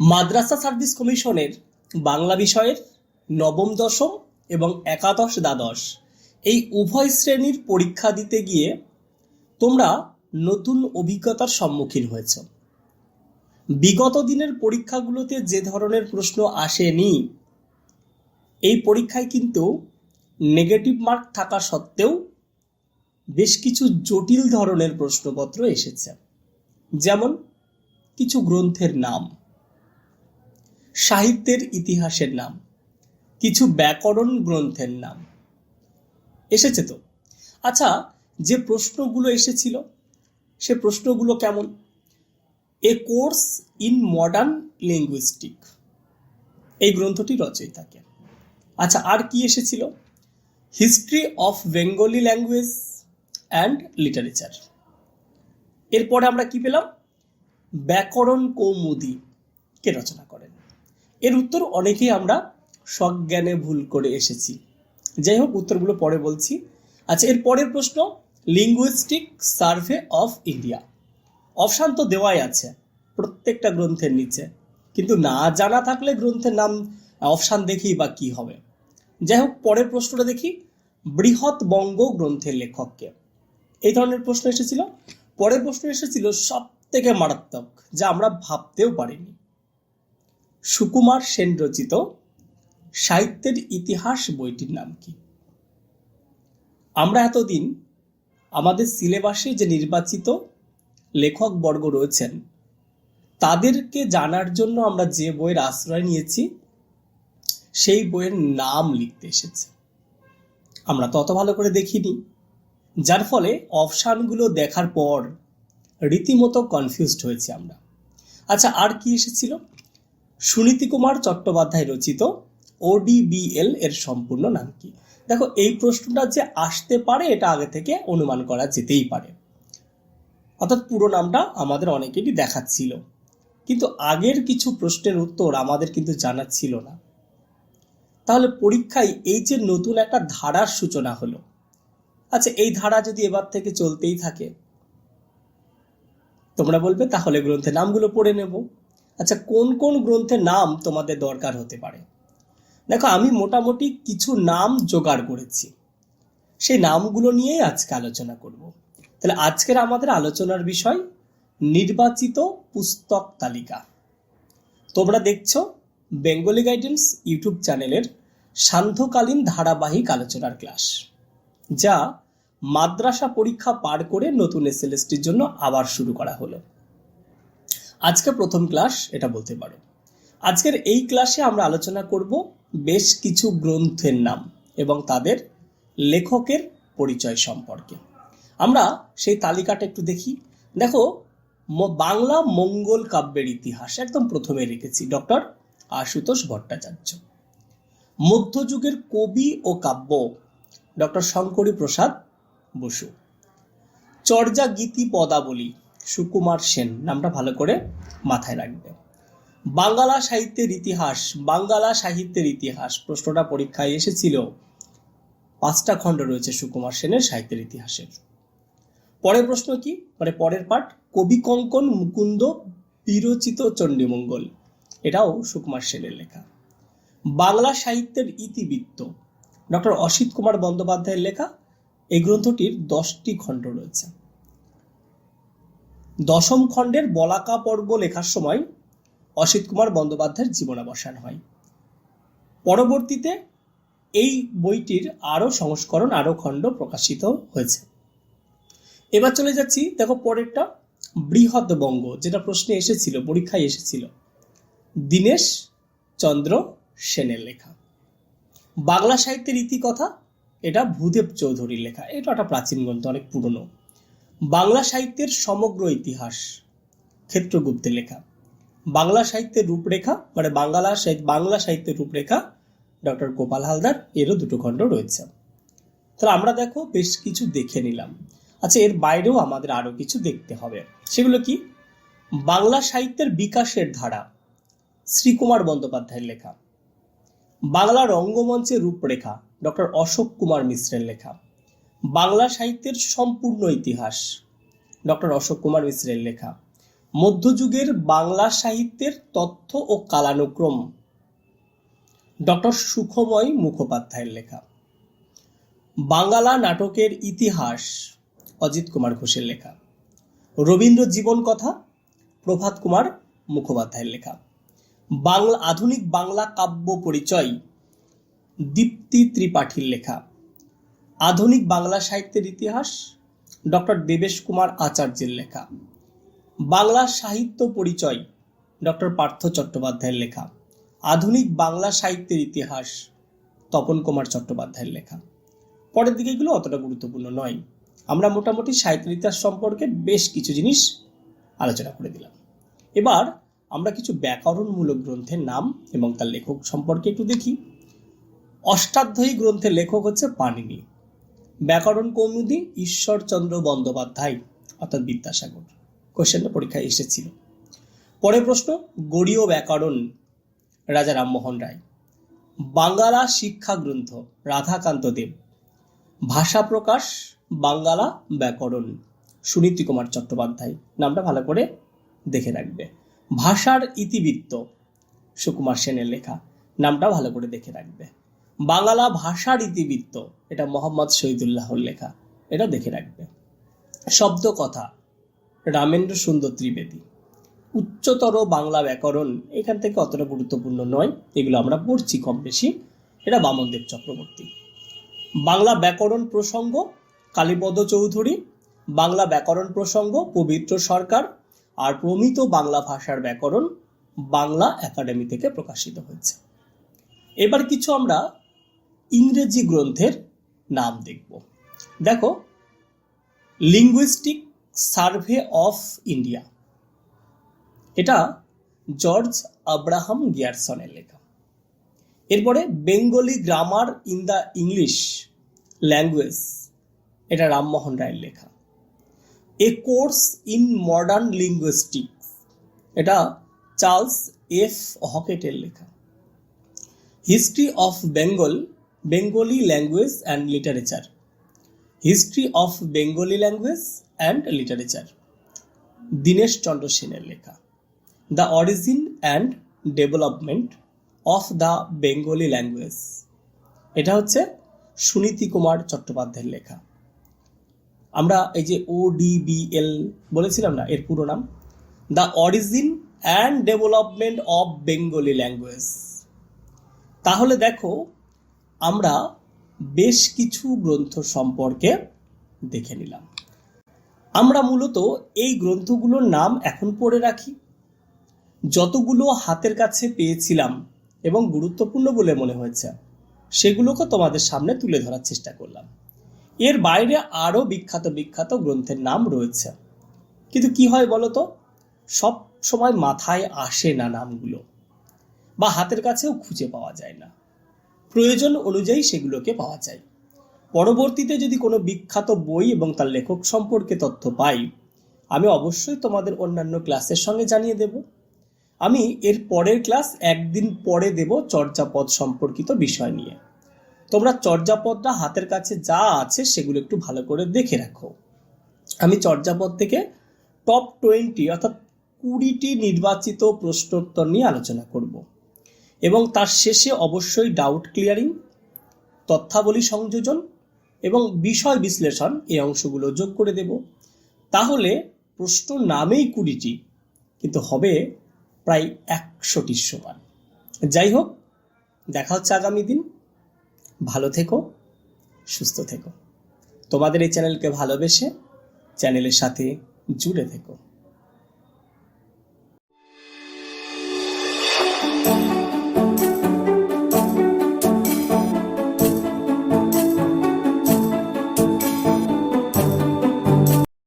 মাদ্রাসা service কমিশনের বাংলা বিষয়ের নবম, দশম এবং একাদশ দ্বাদশ। এই উভয় শ্রেণির পরীক্ষা দিতে গিয়ে তোমরা নতুন অভিজ্ঞতার সম্মুখীন হয়েছ। বিগত দিনের পরীক্ষাগুলোতে যে ধরনের প্রশ্ন আসেনি, এই পরীক্ষায় কিন্তু নেগেটিভ মার্ক থাকা সত্ত্বেও বেশ কিছু জটিল ধরনের প্রশ্নপত্র এসেছে। যেমন, কিছু গ্রন্থের নাম। সাহিত্যের ইতিহাসের নাম, কিছু ব্যাকরণ গ্রন্থের নাম। এসেছে তো? আচ্ছা যে প্রশ্নগুলো এসেছিল, সে প্রশ্নগুলো কেমন? A course in modern linguistic এই গ্রন্থটি রচয়িতাকে আচ্ছা আর কি এসেছিল? History of Bengali language and literature এরপরে আমরা কি পেলাম? ব্যাকরণ কৌমুদি কে রচনা করেন। এর উত্তর অনেকেই আমরা সজ্ঞানে ভুল করে এসেছি। যাই হোক, উত্তরগুলো পরে বলছি। আচ্ছা এর পরের প্রশ্ন linguistic survey of India option তো দেওয়াই আছে, প্রত্যেকটা গ্রন্থের নিচে। কিন্তু না জানা থাকলে গ্রন্থের নাম, অপশান দেখি বা কি হবে। যাই হোক, পরের প্রশ্নটা দেখি, বৃহৎ বঙ্গ গ্রন্থের লেখককে। এই ধরনের প্রশ্ন এসেছিল। পরের প্রশ্ন এসেছিল সব থেকে মারাত্মক, যা আমরা ভাবতেও পারিনি। সুকুমার সেন রচিত সাহিত্যের ইতিহাস বইটির নাম কি? আমরা এতদিন আমাদের সিলেবাসে যে নির্বাচিত লেখক বর্গ রয়েছেন, তাদেরকে জানার জন্য আমরা যে বইয়ের আশ্রয় নিয়েছি, সেই বইয়ের নাম লিখতে এসেছে। আমরা তত ভালো করে দেখিনি, যার ফলে অপশানগুলো দেখার পর রীতিমতো কনফিউজড হয়েছি আমরা। আচ্ছা আর কি এসেছিল? সুনীতি কুমার চট্টোপাধ্যায় রচিত ওডিবিএল এর সম্পূর্ণ নাম কি? দেখো, এই প্রশ্নটা যে আসতে পারে, এটা আগে থেকে অনুমান করা যেতেই পারে। অর্থাৎ পুরো নামটা আমাদের অনেকেরই দেখাচ্ছিল। কিন্তু আগের কিছু প্রশ্নের উত্তর আমাদের কিন্তু জানা ছিল না। তাহলে পরীক্ষায় এই যে নতুন একটা ধারার সূচনা হলো আচ্ছা এই ধারা যদি এবার থেকে চলতেই থাকে, তোমরা বলবে, তাহলে গ্রন্থের নামগুলো পড়ে নেব। আচ্ছা কোন কোন গ্রন্থের নাম তোমাদের দরকার হতে পারে? দেখো, আমি মোটামুটি কিছু নাম জোগাড় করেছি। সেই নামগুলো নিয়েই আজকে আলোচনা করব। তাহলে আজকের আমাদের আলোচনার বিষয়, নির্বাচিত পুস্তক তালিকা। তোমরা দেখছ বেঙ্গলি গাইডেন্স ইউটিউব চ্যানেলের সান্ধ্যকালীন ধারাবাহিক আলোচনার ক্লাস, যা মাদ্রাসা পরীক্ষা পার করে নতুন এসএলএসটির জন্য আবার শুরু করা হলো। আজকে প্রথম ক্লাস এটা বলতে পারো। আজকের এই ক্লাসে আমরা আলোচনা করব বেশ কিছু গ্রন্থের নাম এবং তাদের লেখকের পরিচয় সম্পর্কে। আমরা সেই তালিকাটা একটু দেখি। দেখো বাংলা মঙ্গল কাব্যের ইতিহাস একদম প্রথমে রেখেছি, ডক্টর আশুতোষ ভট্টাচার্য। মধ্যযুগের কবি ও কাব্য ডক্টর শঙ্করী প্রসাদ বসু। চর্যা গীতি পদাবলী সুকুমার সেন নামটা ভালো করে মাথায় রাখবে। বাংলা সাহিত্যের ইতিহাস বাংলা সাহিত্যের ইতিহাস প্রশ্নটা পরীক্ষায় এসেছিল। পাঁচটা খণ্ড রয়েছে সুকুমার সেনের সাহিত্যের ইতিহাসের। পরের প্রশ্ন কি? মানে পরের পাঠ, কবি কঙ্কন, মুকুন্দ, বিরচিত চণ্ডীমঙ্গল। এটাও সুকুমার সেনের লেখা। বাংলা সাহিত্যের ইতিবৃত্ত, ডক্টর অসিত কুমার বন্দ্যোপাধ্যায়ের লেখা। এই গ্রন্থটির দশটি খণ্ড রয়েছে। দশম খণ্ডের বলাকা পর্ব লেখার সময় অসিত কুমার বন্দ্যোপাধ্যায়ের জীবনাবসান হয়। পরবর্তীতে এই বইটির আরও সংস্করণ, আরও খণ্ড প্রকাশিত হয়েছে। এবার চলে যাচ্ছি, দেখো পরেরটা বৃহৎ বঙ্গ যেটা প্রশ্নে এসেছিল, পরীক্ষায় এসেছিল। দীনেশ চন্দ্র সেনের লেখা। বাংলা সাহিত্যের ইতিকথা, এটা ভূদেব চৌধুরীর লেখা। এটা একটা প্রাচীন গ্রন্থ, অনেক পুরনো। বাংলা সাহিত্যের সমগ্র ইতিহাস। ক্ষেত্রগুপ্তের লেখা। বাংলা সাহিত্যের রূপরেখা মানে বাংলা সাহিত্য বাংলা সাহিত্যের রূপরেখা ডক্টর গোপাল হালদার, এরও দুটো খণ্ড রয়েছে। তাহলে আমরা দেখো বেশ কিছু দেখে নিলাম। আচ্ছা এর বাইরেও আমাদের আরও কিছু দেখতে হবে। সেগুলো কি? বাংলা সাহিত্যের বিকাশের ধারা, শ্রীকুমার বন্দ্যোপাধ্যায়ের লেখা। বাংলা রঙ্গমঞ্চের রূপরেখা, ডক্টর অশোক কুমার মিশ্রের লেখা। বাংলা সাহিত্যের সম্পূর্ণ ইতিহাস। ডক্টর অশোক কুমার মিশ্রের লেখা। মধ্যযুগের বাংলা সাহিত্যের তথ্য ও কালানুক্রম। ডক্টর সুখময় মুখোপাধ্যায়ের লেখা। বাংলা নাটকের ইতিহাস, অজিত কুমার ঘোষের লেখা। রবীন্দ্র জীবন কথা, প্রভাত কুমার মুখোপাধ্যায়ের লেখা। বাংলা, আধুনিক বাংলা কাব্য পরিচয়, দীপ্তি ত্রিপাঠীর লেখা। আধুনিক বাংলা সাহিত্যের ইতিহাস, ডক্টর দেবেশ কুমার আচার্যের লেখা। বাংলা সাহিত্য পরিচয়, ডক্টর পার্থ চট্টোপাধ্যায়ের লেখা। আধুনিক বাংলা সাহিত্যের ইতিহাস, তপন কুমার চট্টোপাধ্যায়ের লেখা। পরের দিকে এগুলো অতটা গুরুত্বপূর্ণ নয়। আমরা মোটামুটি সাহিত্যের ইতিহাস সম্পর্কে বেশ কিছু জিনিস আলোচনা করে দিলাম। এবার আমরা কিছু ব্যাকরণমূলক গ্রন্থের নাম এবং তার লেখক সম্পর্কে একটু দেখি। অষ্টাধ্যায়ী গ্রন্থের লেখক হচ্ছে পাণিনি। ব্যাকরণ কৌমুদি, ঈশ্বরচন্দ্র বন্দ্যোপাধ্যায়, অর্থাৎ বিদ্যাসাগর। কোশ্চেনটা পরীক্ষায় এসেছিল। পরের প্রশ্ন, গড়ীয় ব্যাকরণ, রাজা রামমোহন রায়। বাঙ্গালা শিক্ষা গ্রন্থ, রাধাকান্ত দেব। ভাষা প্রকাশ, বাঙ্গালা ব্যাকরণ, সুনীতি কুমার চট্টোপাধ্যায়। নামটা ভালো করে দেখে রাখবে। ভাষার ইতিবৃত্ত, সুকুমার সেনের লেখা। নামটা ভালো করে দেখে রাখবে। বাংলা ভাষার ইতিবৃত্ত এটা মোহাম্মদ শহীদুল্লাহর লেখা, এটা দেখে রাখবে। শব্দ কথা, রামেন্দ্র সুন্দর ত্রিবেদী। উচ্চতর বাংলা ব্যাকরণ, এখান থেকে অতটা গুরুত্বপূর্ণ নয়, এগুলো আমরা পড়ছি কম বেশি, এটা বামনদেব চক্রবর্তী। বাংলা ব্যাকরণ প্রসঙ্গ, কালীপদ চৌধুরী, বাংলা ব্যাকরণ প্রসঙ্গ, পবিত্র সরকার, আর প্রমিত বাংলা ভাষার ব্যাকরণ বাংলা একাডেমি থেকে প্রকাশিত হয়েছে। এবার কিছু আমরা ইংরেজি গ্রন্থের নাম দেখব। দেখো লিঙ্গুইস্টিক সার্ভে অফ ইন্ডিয়া এটা জর্জ আব্রাহাম গিয়ারসনের লেখা। এরপরে Bengali grammar in the English language এটা রামমোহন রায়ের লেখা। A course in modern linguistics এটা চার্লস এফ হকেটের লেখা। History of Bengal Bengali language and literature history of Bengali language and literature Dinesh Chandra সেনের লেখা the origin and development of the Bengali language এটা হচ্ছে সুনীতি কুমার চট্টোপাধ্যায়ের লেখা আমরা এই যে ও ডিবিএল বলেছিলাম না এর পুরো নাম the origin and development of Bengali language তাহলে দেখো আমরা বেশ কিছু গ্রন্থ সম্পর্কে দেখে নিলাম। আমরা মূলত এই গ্রন্থগুলোর নাম এখন পড়ে রাখি। যতগুলো হাতের কাছে পেয়েছিলাম এবং গুরুত্বপূর্ণ বলে মনে হয়েছে, সেগুলোকে তোমাদের সামনে তুলে ধরার চেষ্টা করলাম। এর বাইরে আরও বিখ্যাত বিখ্যাত গ্রন্থের নাম রয়েছে। কিন্তু কি হয় বলো তো সব সময় মাথায় আসে না নামগুলো, বা হাতের কাছেও খুঁজে পাওয়া যায় না। প্রয়োজন অনুযায়ী সেগুলোকে পাওয়া যায়। পরবর্তীতে যদি কোনো বিখ্যাত বই এবং তার লেখক সম্পর্কে তথ্য পাই, আমি অবশ্যই তোমাদের অন্যান্য ক্লাসের সঙ্গে জানিয়ে দেব। আমি এর পরের ক্লাস একদিন পরে দেব চর্যাপদ সম্পর্কিত বিষয় নিয়ে। তোমরা চর্যাপদটা হাতের কাছে যা আছে সেগুলো একটু ভালো করে দেখে রাখো। আমি চর্যাপদ থেকে টপ টোয়েন্টি অর্থাৎ কুড়িটি নির্বাচিত প্রশ্নোত্তর নিয়ে আলোচনা করব। এবং তার শেষে অবশ্যই ডাউট ক্লিয়ারিং তথ্যাবলী সংযোজন এবং বিষয় বিশ্লেষণ এই অংশগুলো যোগ করে দেব। তাহলে প্রশ্ন নামেই কুড়িটি, কিন্তু হবে প্রায় একশোটির সমান। যাই হোক, দেখা হচ্ছে আগামী দিন। ভালো থেকো, সুস্থ থেকো। তোমাদের এই চ্যানেলকে ভালোবেসে চ্যানেলের সাথে জুড়ে থেকো।